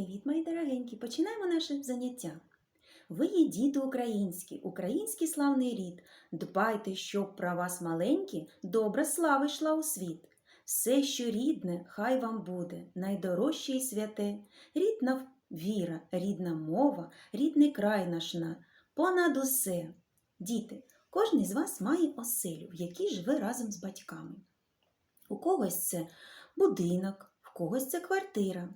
Привіт, мої дорогенькі! Починаємо наше заняття. Ви є діти українські, український славний рід. Дбайте, щоб про вас маленькі, добра слава йшла у світ. Все, що рідне, хай вам буде, найдорожче і святе, рідна віра, рідна мова, рідний край наш на, понад усе. Діти, кожен із вас має оселю, в якій живе разом з батьками. У когось це будинок, в когось це квартира.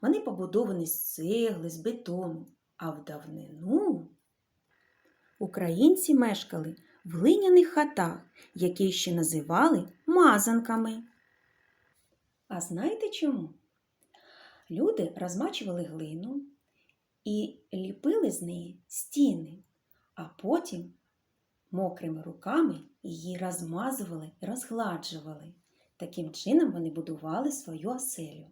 Вони побудовані з цегли, з бетону, а в давнину українці мешкали в глиняних хатах, які ще називали мазанками. А знаєте чому? Люди розмачували глину і ліпили з неї стіни, а потім мокрими руками її розмазували розгладжували. Таким чином вони будували свою оселю.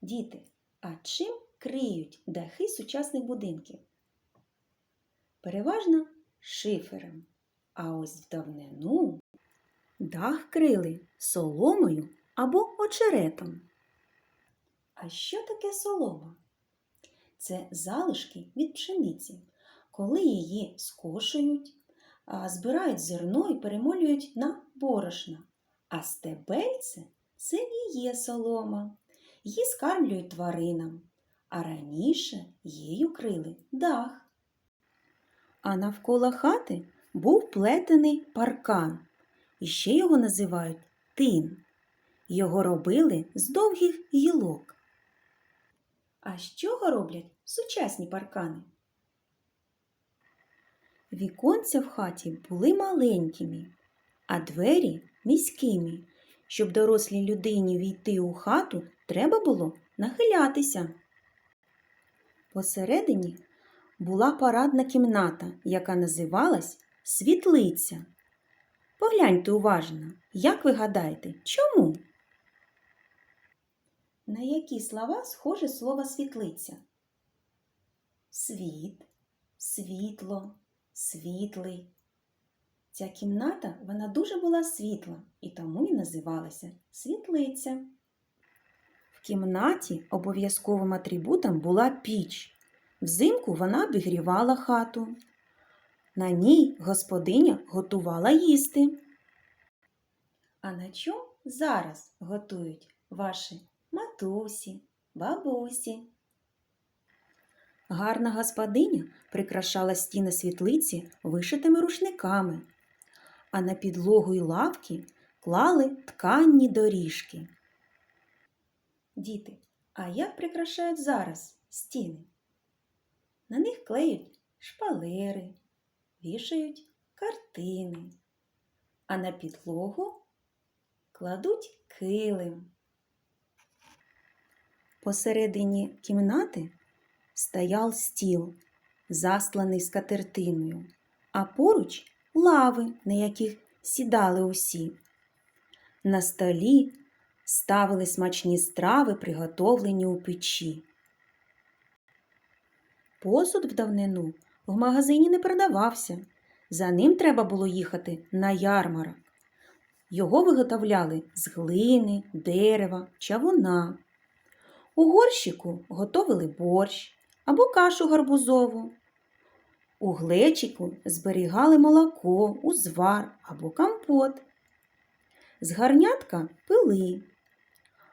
Діти, а чим криють дахи сучасних будинків? Переважно шифером. А ось в давнину дах крили соломою або очеретом. А що таке солома? Це залишки від пшениці. Коли її скошують, збирають зерно і перемолюють на борошна. А стебельце це і є солома. Її скармлюють тваринам, а раніше її крили дах. А навколо хати був плетений паркан, і ще його називають тин. Його робили з довгих гілок. А з чого роблять сучасні паркани? Віконця в хаті були маленькими, а двері міськими. Щоб дорослій людині війти у хату, треба було нахилятися. Посередині була парадна кімната, яка називалась світлиця. Погляньте уважно, як ви гадаєте, чому? На які слова схоже слово світлиця? Світ, світло, світлий. Ця кімната вона дуже була світла і тому і називалася світлиця. В кімнаті обов'язковим атрибутом була піч. Взимку вона обігрівала хату. На ній господиня готувала їсти. А на чому зараз готують ваші матусі, бабусі? Гарна господиня прикрашала стіни світлиці вишитими рушниками, а на підлогу й лавки клали тканні доріжки. Діти, а як прикрашають зараз стіни? На них клеють шпалери, вішають картини, а на підлогу кладуть килим. Посередині кімнати стояв стіл, засланий скатертиною, а поруч лави, на яких сідали усі. На столі ставили смачні страви, приготовлені у печі. Посуд в давнину в магазині не продавався. За ним треба було їхати на ярмарок. Його виготовляли з глини, дерева, чавуна. У горщику готовили борщ або кашу гарбузову. У глечику зберігали молоко, узвар або компот. З гарнятка пили,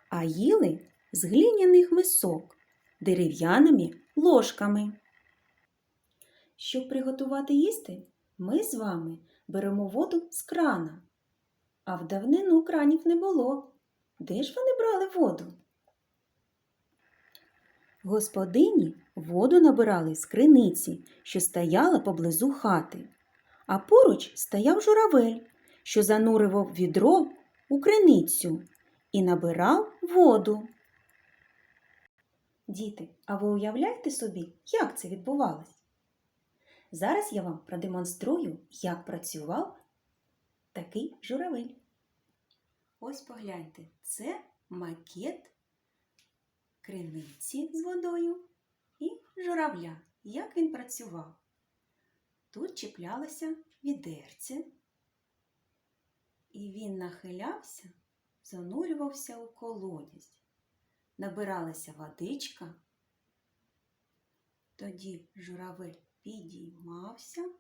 а їли з глиняних мисок дерев'яними ложками. Щоб приготувати їсти, ми з вами беремо воду з крана. А в давнину кранів не було. Де ж вони брали воду? Господині воду набирали з криниці, що стояла поблизу хати, а поруч стояв журавель, що занурював відро у криницю і набирав воду. Діти, а ви уявляєте собі, як це відбувалось? Зараз я вам продемонструю, як працював такий журавель. Ось погляньте, це макет криниці з водою і журавля, як він працював. Тут чіплялося відерце, і він нахилявся, занурювався у колодязь. Набиралася водичка, Тоді журавель підіймався.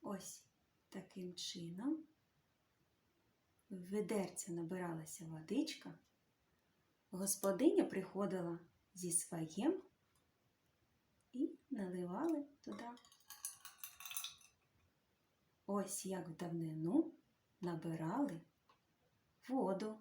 Ось таким чином в ведерце набиралася водичка. Господиня приходила зі своїм і наливали туди. Ось як в давнину набирали воду.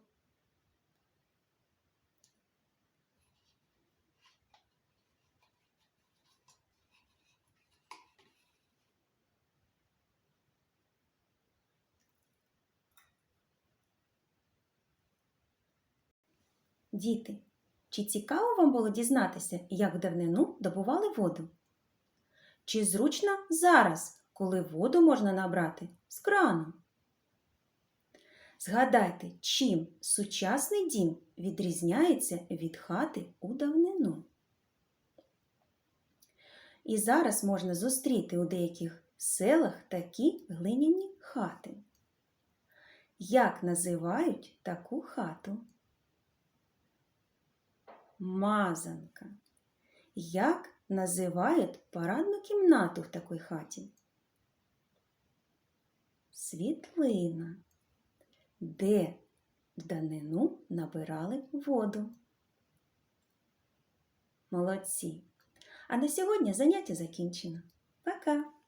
Діти, чи цікаво вам було дізнатися, як в давнину добували воду? Чи зручно зараз, коли воду можна набрати з крану? Згадайте, чим сучасний дім відрізняється від хати у давнину. І зараз можна зустріти у деяких селах такі глиняні хати. Як називають таку хату? Мазанка. Як називають парадну кімнату в такій хаті? Світлина. Де в данину набирали воду? Молодці. А на сьогодні заняття закінчено. Пока!